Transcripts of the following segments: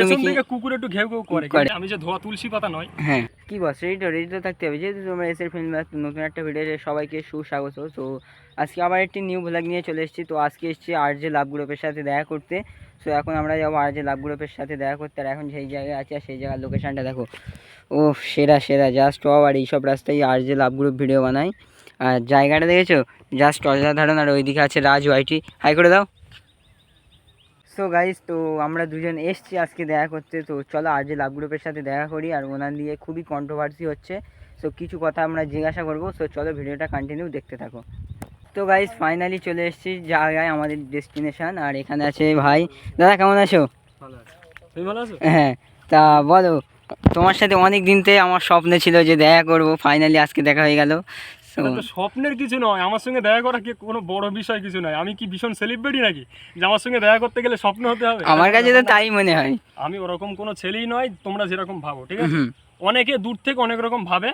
তুমি কি থেকে কুকুর একটু ঘেউ ঘেউ করে করে। আমি যে ধোয়া তুলসী পাতা নয়। হ্যাঁ। কি বস রেডি রেডি তো থাকতে হবে। যেহেতু তোমরা ফিল্ম নতুন একটা ভিডিওতে সবাইকে সুস্বাগত তো আজকে আবার একটি নিউ ভ্লগ নিয়ে চলে এসেছি। তো আজকে এসেছি আর যে লাভ গ্রুপের সাথে দেখা করতে। সো এখন আমরা যাব আর যে লাভ গ্রুপের সাথে দেখা করতে। আর এখন যেই জায়গায় আছে আর সেই জায়গার লোকেশনটা দেখো। ও সেরা সেরা। জাস্ট ও আর এইসব রাস্তায় আর যে লাভ গ্রুপ ভিডিও বানাই আর জায়গাটা দেখেছ? জাস্ট অসাধারণ। আর ওইদিকে আছে রাজ ওয়াইটি হাই করে দাও। সো গাইস তো আমরা দুজন এসছি আজকে দেখা করতে। তো চলো আজ লাভ গ্রুপের সাথে দেখা করি আর ওনার দিয়ে খুবই কন্ট্রোভার্সি হচ্ছে। সো কিছু কথা আমরা জিজ্ঞাসা করব। সো চলো ভিডিওটা কন্টিনিউ দেখতে থাকো। তো গাইস ফাইনালি চলে এসেছি জায়গায় আমাদের ডেস্টিনেশন আর এখানে আছে ভাই। দাদা কেমন আছো? হ্যাঁ তা বলো তোমার সাথে অনেক দিন থেকে আমার স্বপ্ন ছিল যে দেখা করব। ফাইনালি আজকে দেখা হয়ে গেল। স্বপ্নের কিছু নয়। আমার সঙ্গে দেখা করা কি কোনো বড় বিষয় কিছু নয়? আমি কি ভীষণ সেলিব্রিটি নাকি? যে আমার সঙ্গে দেখা করতে গেলে স্বপ্ন হতে হবে? আমার কাছে তো তাই মনে হয়। আমি ওরকম কোনো ছেলেই নয় তোমরা যেরকম ভাবো ঠিক আছে? অনেকে দূর থেকে অনেক রকম ভাবে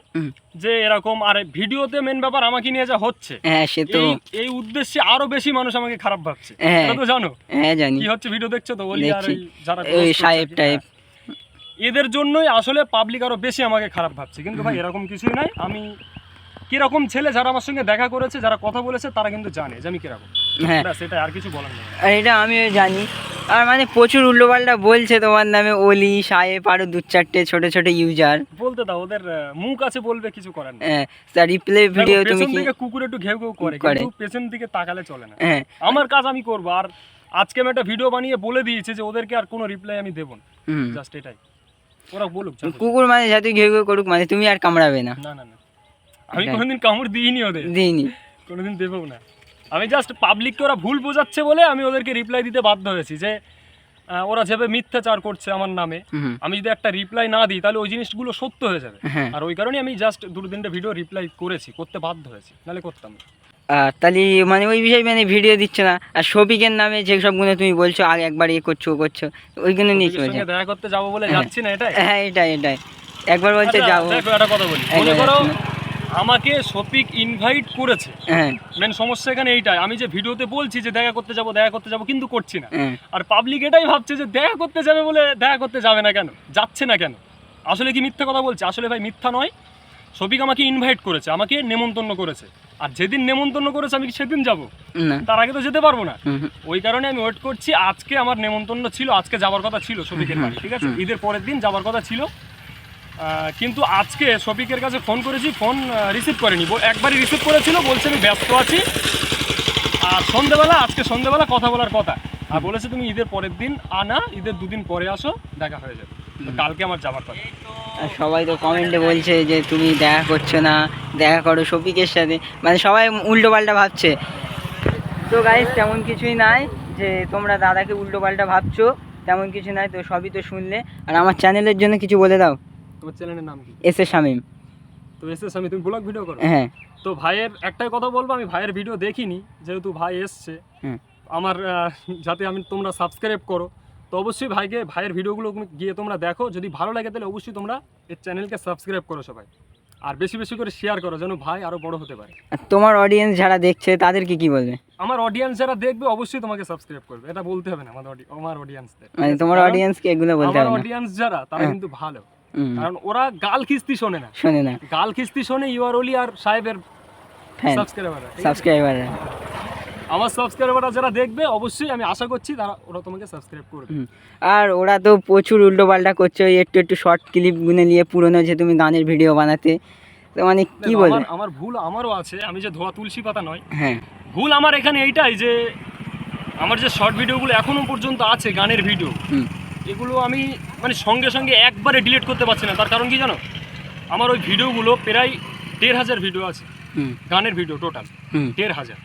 যে এরকম আর ভিডিওতে মেন ব্যাপার আমাকে নিয়ে যা হচ্ছে। হ্যাঁ সে তো। এই এই উদ্দেশ্যে আরও বেশি মানুষ আমাকে খারাপ ভাবছে। হ্যাঁ। এটা তো জানো? হ্যাঁ জানি। কি হচ্ছে ভিডিও দেখছ তো? বলি আর যারা করছে সাহেব টাইপ। হ্যাঁ। এদের জন্যই আসলে পাবলিক আরও বেশি আমাকে খারাপ ভাবছে। কিন্তু ভাই এরকম কিছুই নাই। আমি কীরকম ছেলে যারা আমার সঙ্গে দেখা করেছে যারা কথা বলেছে তারা কিন্তু জানে যে আমি কীরকম। হ্যাঁ। এটা আর কিছু বলার নেই। এটা আমিও জানি। আর মানে প্রচুর উল্টোপাল্টা বলছে তোমার নামে অলি সাহেব আরও দু চারটে ছোট ছোট ইউজার বলতে দাও ওদের মুখ আছে বলবে কিছু করার নেই। হ্যাঁ তার রিপ্লে ভিডিও তুমি কি কুকুর একটু ঘেউ ঘেউ করে। কিন্তু পেছন দিকে তাকালে চলে না। হ্যাঁ। আমার কাজ আমি করব আর আজকে আমি একটা ভিডিও বানিয়ে বলে দিয়েছি যে ওদেরকে আর কোনো রিপ্লাই আমি দেবো না। জাস্ট এটাই। ওরা বলুক। কুকুর মানে যাতে ঘেউ ঘেউ করুক মানে তুমি আর কামড়াবে না না না। আমি কোনোদিন কামড় দিইনি ওদের। দিইনি। কোনোদিন দেবও না। আমি জাস্ট পাবলিককে ওরা ভুল বোঝাচ্ছে বলে আমি ওদেরকে রিপ্লাই দিতে বাধ্য হয়েছি যে ওরা যেভাবে মিথ্যাচার করছে আমার নামে আমি যদি একটা রিপ্লাই না দিই তাহলে ওই জিনিসগুলো সত্য হয়ে যাবে। হ্যাঁ। আর ওই কারণে আমি জাস্ট দুটো তিনটে ভিডিও রিপ্লাই করেছি করতে বাধ্য হয়েছি নাহলে করতাম না। আর তাহলে মানে ওই বিষয়ে মানে ভিডিও দিচ্ছে না। আর শফিকের নামে যে সবগুলো তুমি বলছো আগে একবার ইয়ে করছ ও করছ ওইগুলো নিয়ে চলছে দেখা করতে যাব বলে হ্যাঁ। যাচ্ছি না এটাই? হ্যাঁ এটাই এটাই। একবার বলছে আচ্ছা, যাব একটা কথা বলি। মনে করো। আমাকে শফিক ইনভাইট করেছে। হ্যাঁ। মেন সমস্যা এখানে এইটাই। আমি যে ভিডিওতে বলছি যে দেখা করতে যাব দেখা করতে যাব কিন্তু করছি না। হ্যাঁ। আর পাবলিক এটাই ভাবছে যে দেখা করতে যাবে বলে দেখা করতে যাবে না কেন? যাচ্ছে না কেন? আসলে কি মিথ্যা কথা বলছে? আসলে ভাই মিথ্যা নয়। শফিক আমাকে ইনভাইট করেছে আমাকে নেমন্তন্ন করেছে। আর যেদিন নেমন্তন্ন করেছে আমি কি সেদিন যাব? তার আগে তো যেতে পারব না। ওই কারণে আমি ওয়েট করছি। আজকে আমার নেমন্তন্ন ছিল আজকে যাওয়ার কথা ছিল শফিকের বাড়ি ঠিক আছে। ঈদের পরের দিন যাওয়ার কথা ছিল। কিন্তু আজকে শফিকের কাছে ফোন করেছি ফোন রিসিভ করেনি একবারই রিসিভ করেছিল বলছে আমি ব্যস্ত আছি। আর সন্ধেবেলা আজকে সন্ধেবেলা কথা বলার কথা। আর বলেছে তুমি ঈদের পরের দিন আনা ঈদের দুদিন পরে আসো দেখা হয়ে যাবে। কালকে আমার যাবার কথা। আর সবাই তো কমেন্টে বলছে যে তুমি দেখা করছ না দেখা করো শফিকের সাথে। মানে সবাই উল্টো পাল্টা ভাবছে। তো গাইজ তেমন কিছুই নাই যে তোমরা দাদাকে উল্টো পাল্টা ভাবছ তেমন কিছু নাই তো সবই তো শুনলে। আর আমার চ্যানেলের জন্য কিছু বলে দাও। তোমার চ্যানেলের নাম কি? S A Shamim. তো এসে আমি তুমি ব্লগ ভিডিও করো? হ্যাঁ। তো ভাইয়ের একটাই কথা বলব আমি ভাইয়ের ভিডিও দেখিনি যেহেতু ভাই এসছে। আমার যাতে আমি তোমরা সাবস্ক্রাইব করো তো অবশ্যই ভাইকে ভাইয়ের ভিডিওগুলো গিয়ে তোমরা দেখো। যদি ভালো লাগে তাহলে অবশ্যই তোমরা এই চ্যানেলকে সাবস্ক্রাইব করো সবাই। আর বেশি বেশি করে শেয়ার করো যেন ভাই আরও বড় হতে পারে। তোমার অডিয়েন্স যারা দেখছে তাদেরকে কি বলবে? আমার অডিয়েন্স যারা দেখবে অবশ্যই তোমাকে সাবস্ক্রাইব করবে। এটা বলতে হবে না আমাদের আমার অডিয়েন্সদের মানে তোমার অডিয়েন্সকে এগুলো বলতে হবে অডিয়েন্স যারা তারা হ্যাঁ। কিন্তু ভালো। কারণ ওরা গাল খিস্তি শোনে না। শোনে না। গাল খিস্তি শোনে ইউআর অলি আর সাহেবের সাবস্ক্রাইবার সাবস্ক্রাইবার আমার সাবস্ক্রাইবাররা যারা দেখবে অবশ্যই আমি আশা করছি তারা ওরা তোমাকে সাবস্ক্রাইব করবে। আর ওরা তো প্রচুর উল্টো পাল্টা করছে ওই একটু একটু শর্ট ক্লিপ গুনে নিয়ে পুরোনো যে তুমি গানের ভিডিও বানাতে। তো মানে কি বলবে? আমার- ভুল আমারও আছে আমি যে ধোয়া তুলসী পাতা নয়। হ্যাঁ। ভুল আমার এখানে এইটাই যে আমার যে শর্ট ভিডিওগুলো এখনও পর্যন্ত আছে গানের ভিডিও এগুলো আমি মানে সঙ্গে সঙ্গে একবারে ডিলিট করতে পারছি না। তার কারণ কি জানো? আমার ওই ভিডিওগুলো প্রায় দেড় হাজার ভিডিও আছে। গানের ভিডিও টোটাল দেড় হাজার।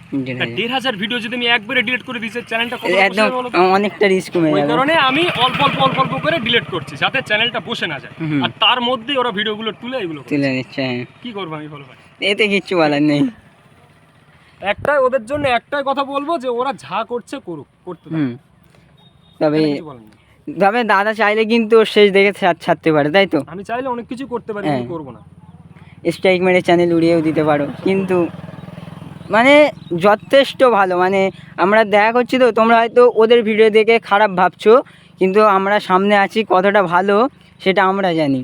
দেড় হাজার। ভিডিও যদি আমি একবারে ডিলিট করে দিচ্ছি চ্যানেলটা? অনেকটা রিস্ক কমে যাবে কারণে আমি অল্প অল্প অল্প অল্প করে ডিলিট করছি যাতে চ্যানেলটা বসে না যায়। আর তার মধ্যেই ওরা ভিডিওগুলো তুলে এগুলো তুলে নিচ্ছে হ্যাঁ। কি করব আমি বলো ভাই? এতে কিচ্ছু বলার নেই। একটাই ওদের জন্য একটাই কথা বলব যে ওরা যা করছে করুক করতে তবে তবে দাদা চাইলে কিন্তু শেষ দেখে ছাড়তে পারে তাই তো? আমি চাইলে অনেক কিছু করতে পারি হ্যাঁ। কিন্তু করব না। স্ট্রাইক মেরে চ্যানেল উড়িয়েও দিতে পারো কিন্তু মানে যথেষ্ট ভালো মানে আমরা দেখা করছি তো তোমরা হয়তো ওদের ভিডিও দেখে খারাপ ভাবছ কিন্তু আমরা সামনে আছি কতটা ভালো সেটা আমরা জানি।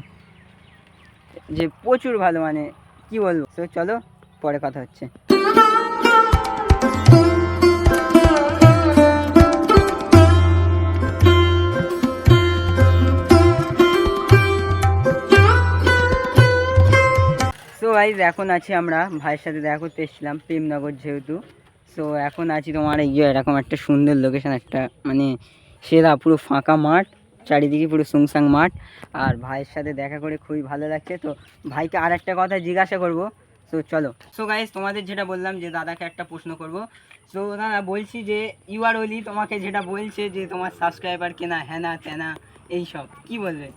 যে প্রচুর ভালো মানে কি বলব? তো চলো পরে কথা হচ্ছে। গাইজ এখন আছি আমরা ভাইয়ের সাথে দেখা করতে এসেছিলাম, প্রেমনগর যেহেতু। সো এখন আছি তোমার ইয়ে এরকম একটা সুন্দর লোকেশন একটা মানে সেরা, পুরো ফাঁকা মাঠ, চারিদিকে পুরো সুংসাং মাঠ। আর ভাইয়ের সাথে দেখা করে খুবই ভালো লাগছে। তো ভাইকে আর একটা কথা জিজ্ঞাসা করব। সো চলো। সো গাইজ তোমাদের যেটা বললাম যে দাদাকে একটা প্রশ্ন করব। সো দাদা, বলছি যে ইউ আর ওলি তোমাকে যেটা বলছে যে তোমার সাবস্ক্রাইবার কেনা, হ্যানা তেনা এইসব, কি বলবে?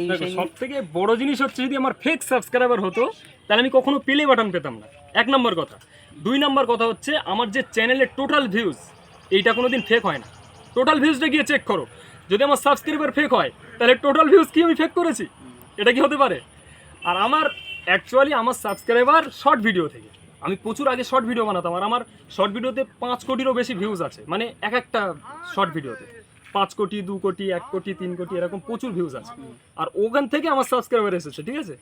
এই সব থেকে বড় জিনিস হচ্ছে যদি আমার ফেক সাবস্ক্রাইবার হতো তাহলে আমি কখনো প্লে বাটন পেতাম না। এক নম্বর কথা। দুই নম্বর কথা হচ্ছে আমার যে চ্যানেলের টোটাল ভিউজ এইটা কোনো দিন ফেক হয় না। টোটাল ভিউজটা গিয়ে চেক করো। যদি আমার সাবস্ক্রাইবার ফেক হয় তাহলে টোটাল ভিউজ কি আমি ফেক করেছি? এটা কি হতে পারে? আর আমার অ্যাকচুয়ালি আমার সাবস্ক্রাইবার শর্ট ভিডিও থেকে। আমি প্রচুর আগে শর্ট ভিডিও বানাতাম আর আমার শর্ট ভিডিওতে পাঁচ কোটিরও বেশি ভিউজ আছে। মানে এক একটা শর্ট ভিডিওতে পাঁচ কোটি দু কোটি এক কোটি তিন কোটি এরকম প্রচুর ভিউজ আছে। আর ওখান থেকে আমার সাবস্ক্রাইবার এসেছে ঠিক আছে?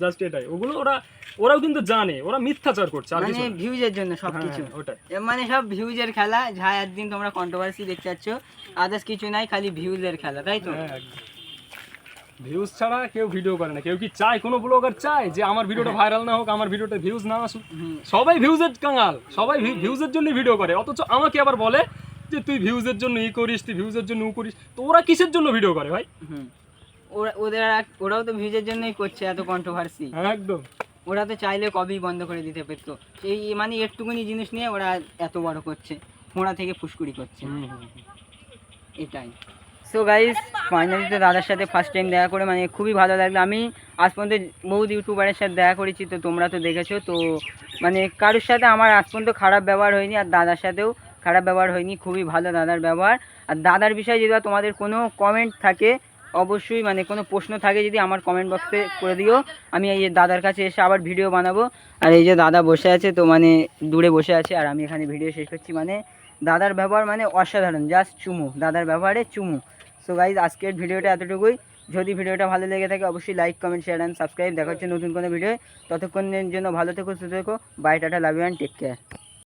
জাস্ট এটাই। ওগুলো ওরা ওরাও কিন্তু জানে ওরা মিথ্যাচার করছে আর মানে। ভিউজের জন্য সব হ্যাঁ, কিছু। হ্যাঁ, ওটাই। মানে সব ভিউজের খেলা যা একদিন তোমরা কন্ট্রোভার্সি দেখতে পাচ্ছ আদার্স কিছু নাই খালি ভিউজের খেলা তাই তো? ভিউজ ছাড়া কেউ ভিডিও করে না। কেউ কি চায়? কোনো ব্লগার চায় যে আমার ভিডিওটা ভাইরাল না হোক আমার ভিডিওটা ভিউজ না আসুক? সবাই ভিউজের কাঙাল। সবাই ভিউজের জন্য ভিডিও করে। অথচ আমাকে আবার বলে যে তুই ভিউজের জন্য ই করিস তুই ভিউজের জন্য ও করিস তো ওরা কিসের জন্য ভিডিও করে ভাই? ওরা ওদের ওরাও তো ভিউজের জন্যই করছে এত কন্ট্রোভার্সি একদম। ওরা তো চাইলে কবেই বন্ধ করে দিতে পারতো এই মানে একটুকুনি জিনিস নিয়ে ওরা এত বড় করছে ফোঁড়া থেকে ফুসকুড়ি করছে। এটাই। সো গাইজ ফাইনালি তো দাদার সাথে ফার্স্ট টাইম দেখা করে মানে খুবই ভালো লাগল। আমি আজ পর্যন্ত বহুত ইউটিউবারের সাথে দেখা করেছি তো তোমরা তো দেখেছ। তো মানে কারোর সাথে আমার আজ পর্যন্ত খারাপ ব্যবহার হয়নি আর দাদার সাথেও খারাপ ব্যবহার হয়নি, খুবই ভালো দাদার ব্যবহার। আর দাদার বিষয়ে যদি তোমাদের কোনো কমেন্ট থাকে, অবশ্যই মানে কোনো প্রশ্ন থাকে যদি আমার কমেন্ট বক্সে করে দিও। আমি এই দাদার কাছে এসে আবার ভিডিও বানাবো। আর এই যে দাদা বসে আছে, তো মানে দূরে বসে আছে, আর আমি এখানে ভিডিও শেষ করছি। মানে দাদার ব্যবহার মানে অসাধারণ জাস্ট চুমু, দাদার ব্যবহারে চুমু। সো গাইজ আজকের ভিডিওটা এতটুকুই। যদি ভিডিওটা ভালো লেগে থাকে, অবশ্যই like comment share and subscribe দেখা হচ্ছে নতুন কোনো ভিডিও ততক্ষণের জন্য ভালো থেকো, সুস্থ থেকো। Bye tata love you and take care